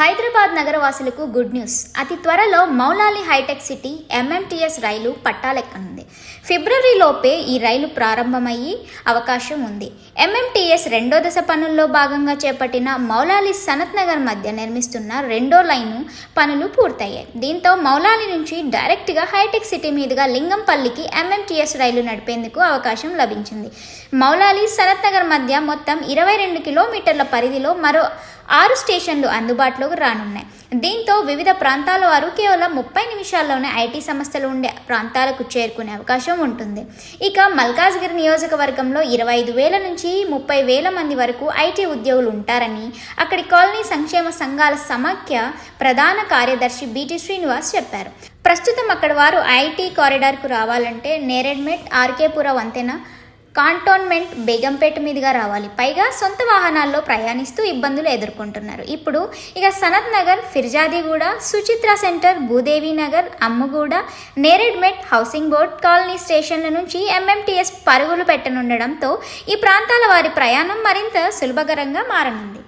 Hyderabad నగరవాసులకు good news. అతి త్వరలో Moulali hitech city MMTS రైలు పట్టాలెక్కనుంది. ఫిబ్రవరిలోపే ఈ రైలు ప్రారంభమయ్యే అవకాశం ఉంది. ఎంఎంటీఎస్ రెండో దశ పనుల్లో భాగంగా చేపట్టిన మౌలాలి సనత్ నగర్ మధ్య నిర్మిస్తున్న రెండో లైను పనులు పూర్తయ్యాయి. దీంతో మౌలాలి నుంచి డైరెక్ట్గా హైటెక్ సిటీ మీదుగా లింగంపల్లికి ఎంఎంటీఎస్ రైలు నడిపేందుకు అవకాశం లభించింది. మౌలాలి సనత్ నగర్ మధ్య మొత్తం ఇరవై రెండు కిలోమీటర్ల పరిధిలో మరో ఆరు స్టేషన్లు అందుబాటులోకి రానున్నాయి. దీంతో వివిధ ప్రాంతాల వారు కేవలం ముప్పై నిమిషాల్లోనే ఐటీ సంస్థలు ఉండే ప్రాంతాలకు చేరుకునే అవకాశం ఉంటుంది. ఇక మల్కాజ్గిరి నియోజకవర్గంలో ఇరవై ఐదు వేల నుంచి ముప్పై వేల మంది వరకు ఐటీ ఉద్యోగులు ఉంటారని అక్కడి కాలనీ సంక్షేమ సంఘాల సమాఖ్య ప్రధాన కార్యదర్శి బీటీ శ్రీనివాస్ చెప్పారు. ప్రస్తుతం అక్కడ వారు ఐటీ కారిడార్కు రావాలంటే నేరెడ్మెట్ ఆర్కేపుర వంతెన కాంటోన్మెంట్ బేగంపేట మీదుగా రావాలి. పైగా సొంత వాహనాల్లో ప్రయాణిస్తూ ఇబ్బందులు ఎదుర్కొంటున్నారు. ఇప్పుడు ఇక Sanath Nagar Firzadiguda Suchitra centre Bhoodevi Nagar Ammuguda Neredmet housing board colony స్టేషన్ల నుంచి ఎంఎంటీఎస్ పరుగులు పెట్టనుండడంతో ఈ ప్రాంతాల వారి ప్రయాణం మరింత సులభకరంగా మారనుంది.